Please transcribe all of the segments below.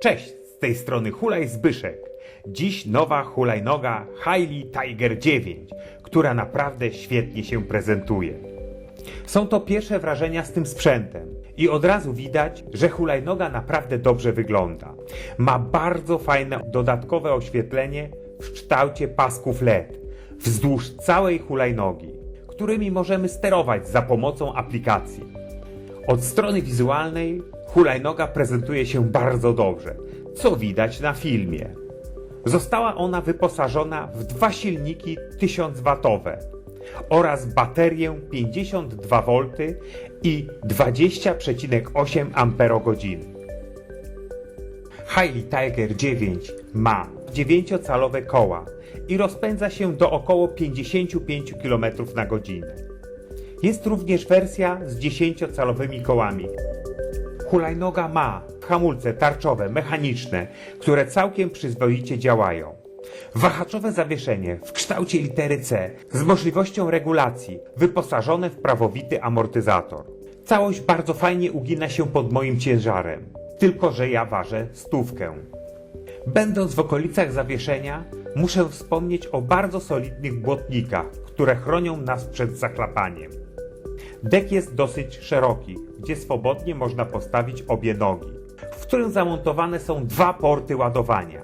Cześć, z tej strony Hulaj Zbyszek. Dziś nowa hulajnoga Hailey Tiger 9, która naprawdę świetnie się prezentuje. Są to pierwsze wrażenia z tym sprzętem i od razu widać, że hulajnoga naprawdę dobrze wygląda. Ma bardzo fajne dodatkowe oświetlenie w kształcie pasków LED wzdłuż całej hulajnogi, którymi możemy sterować za pomocą aplikacji. Od strony wizualnej hulajnoga prezentuje się bardzo dobrze, co widać na filmie. Została ona wyposażona w dwa silniki 1000W oraz baterię 52V i 20,8 Ah. Hailey Tiger 9 ma 9-calowe koła i rozpędza się do około 55 km na godzinę. Jest również wersja z 10-calowymi kołami. Hulajnoga ma hamulce tarczowe, mechaniczne, które całkiem przyzwoicie działają. Wahaczowe zawieszenie w kształcie litery C z możliwością regulacji, wyposażone w prawowity amortyzator. Całość bardzo fajnie ugina się pod moim ciężarem, tylko że ja ważę stówkę. Będąc w okolicach zawieszenia, muszę wspomnieć o bardzo solidnych błotnikach, które chronią nas przed zaklapaniem. Dek jest dosyć szeroki, gdzie swobodnie można postawić obie nogi, w którym zamontowane są dwa porty ładowania.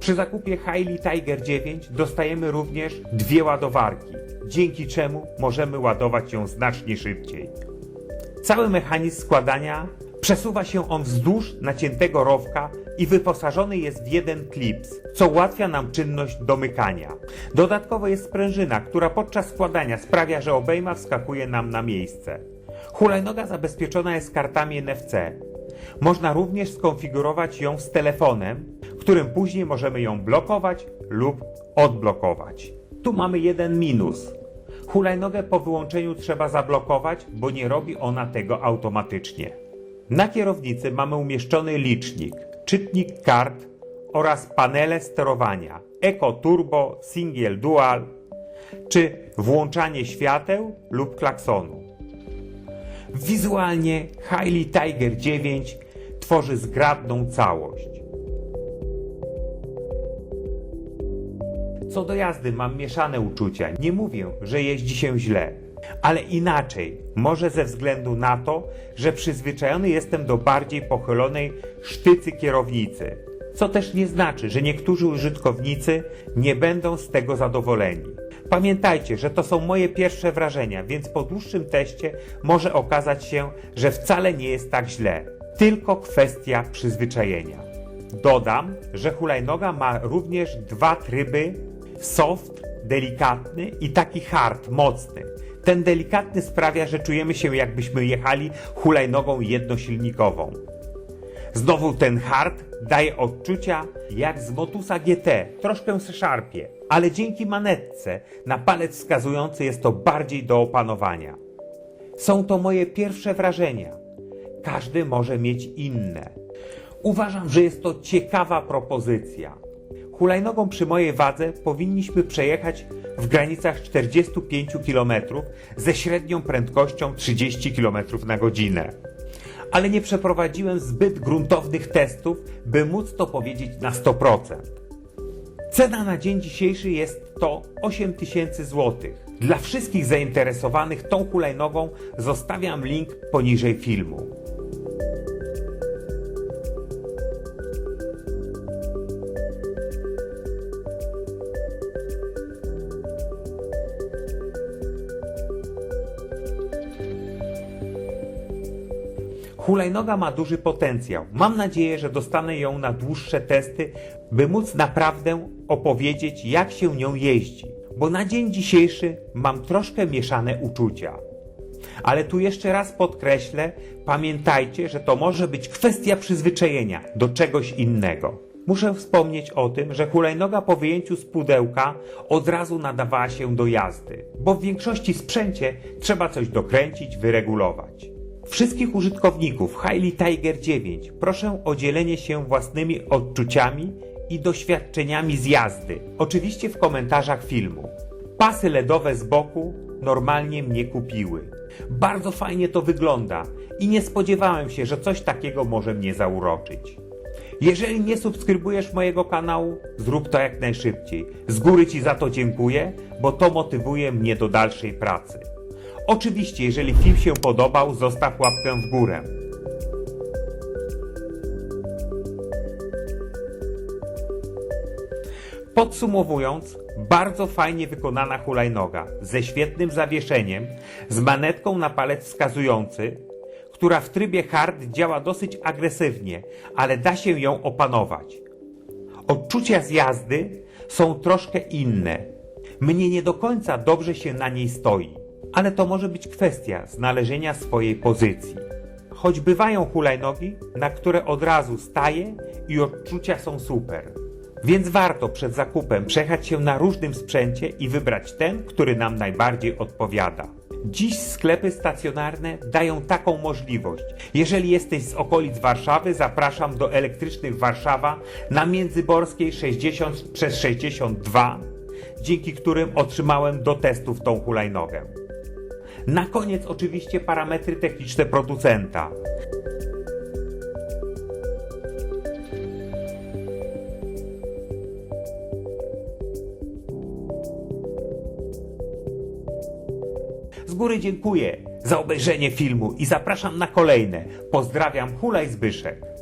Przy zakupie Hailey Tiger 9 dostajemy również dwie ładowarki, dzięki czemu możemy ładować ją znacznie szybciej. Cały mechanizm składania przesuwa się on wzdłuż naciętego rowka i wyposażony jest w jeden klips, co ułatwia nam czynność domykania. Dodatkowo jest sprężyna, która podczas składania sprawia, że obejma wskakuje nam na miejsce. Hulajnoga zabezpieczona jest kartami NFC. Można również skonfigurować ją z telefonem, którym później możemy ją blokować lub odblokować. Tu mamy jeden minus. Hulajnogę po wyłączeniu trzeba zablokować, bo nie robi ona tego automatycznie. Na kierownicy mamy umieszczony licznik, czytnik kart oraz panele sterowania Eco Turbo, Single Dual czy włączanie świateł lub klaksonu. Wizualnie Hailey Tiger 9 tworzy zgrabną całość. Co do jazdy mam mieszane uczucia. Nie mówię, że jeździ się źle, ale inaczej. Może ze względu na to, że przyzwyczajony jestem do bardziej pochylonej sztycy kierownicy. Co też nie znaczy, że niektórzy użytkownicy nie będą z tego zadowoleni. Pamiętajcie, że to są moje pierwsze wrażenia, więc po dłuższym teście może okazać się, że wcale nie jest tak źle. Tylko kwestia przyzwyczajenia. Dodam, że hulajnoga ma również dwa tryby soft, delikatny i taki hard, mocny. Ten delikatny sprawia, że czujemy się jakbyśmy jechali hulajnogą jednosilnikową. Znowu ten hard daje odczucia jak z Motusa GT, troszkę se szarpie, ale dzięki manetce na palec wskazujący jest to bardziej do opanowania. Są to moje pierwsze wrażenia. Każdy może mieć inne. Uważam, że jest to ciekawa propozycja. Hulajnogą przy mojej wadze powinniśmy przejechać w granicach 45 km ze średnią prędkością 30 km na godzinę. Ale nie przeprowadziłem zbyt gruntownych testów, by móc to powiedzieć na 100%. Cena na dzień dzisiejszy jest to 8000 zł. Dla wszystkich zainteresowanych tą hulajnogą zostawiam link poniżej filmu. Hulajnoga ma duży potencjał. Mam nadzieję, że dostanę ją na dłuższe testy, by móc naprawdę opowiedzieć, jak się nią jeździ. Bo na dzień dzisiejszy mam troszkę mieszane uczucia. Ale tu jeszcze raz podkreślę, pamiętajcie, że to może być kwestia przyzwyczajenia do czegoś innego. Muszę wspomnieć o tym, że hulajnoga po wyjęciu z pudełka od razu nadawała się do jazdy, bo w większości sprzęcie trzeba coś dokręcić, wyregulować. Wszystkich użytkowników Hailey Tiger 9 proszę o dzielenie się własnymi odczuciami i doświadczeniami z jazdy, oczywiście w komentarzach filmu. Pasy LEDowe z boku normalnie mnie kupiły. Bardzo fajnie to wygląda i nie spodziewałem się, że coś takiego może mnie zauroczyć. Jeżeli nie subskrybujesz mojego kanału, zrób to jak najszybciej. Z góry Ci za to dziękuję, bo to motywuje mnie do dalszej pracy. Oczywiście, jeżeli film się podobał, zostaw łapkę w górę. Podsumowując, bardzo fajnie wykonana hulajnoga ze świetnym zawieszeniem, z manetką na palec wskazujący, która w trybie hard działa dosyć agresywnie, ale da się ją opanować. Odczucia z jazdy są troszkę inne. Mnie nie do końca dobrze się na niej stoi, ale to może być kwestia znalezienia swojej pozycji. Choć bywają hulajnogi, na które od razu staję i odczucia są super. Więc warto przed zakupem przejechać się na różnym sprzęcie i wybrać ten, który nam najbardziej odpowiada. Dziś sklepy stacjonarne dają taką możliwość. Jeżeli jesteś z okolic Warszawy, zapraszam do Elektrycznych Warszawa na Międzyborskiej 60 przez 62, dzięki którym otrzymałem do testów tą hulajnogę. Na koniec oczywiście parametry techniczne producenta. Z góry dziękuję za obejrzenie filmu i zapraszam na kolejne. Pozdrawiam, Hulaj Zbyszek.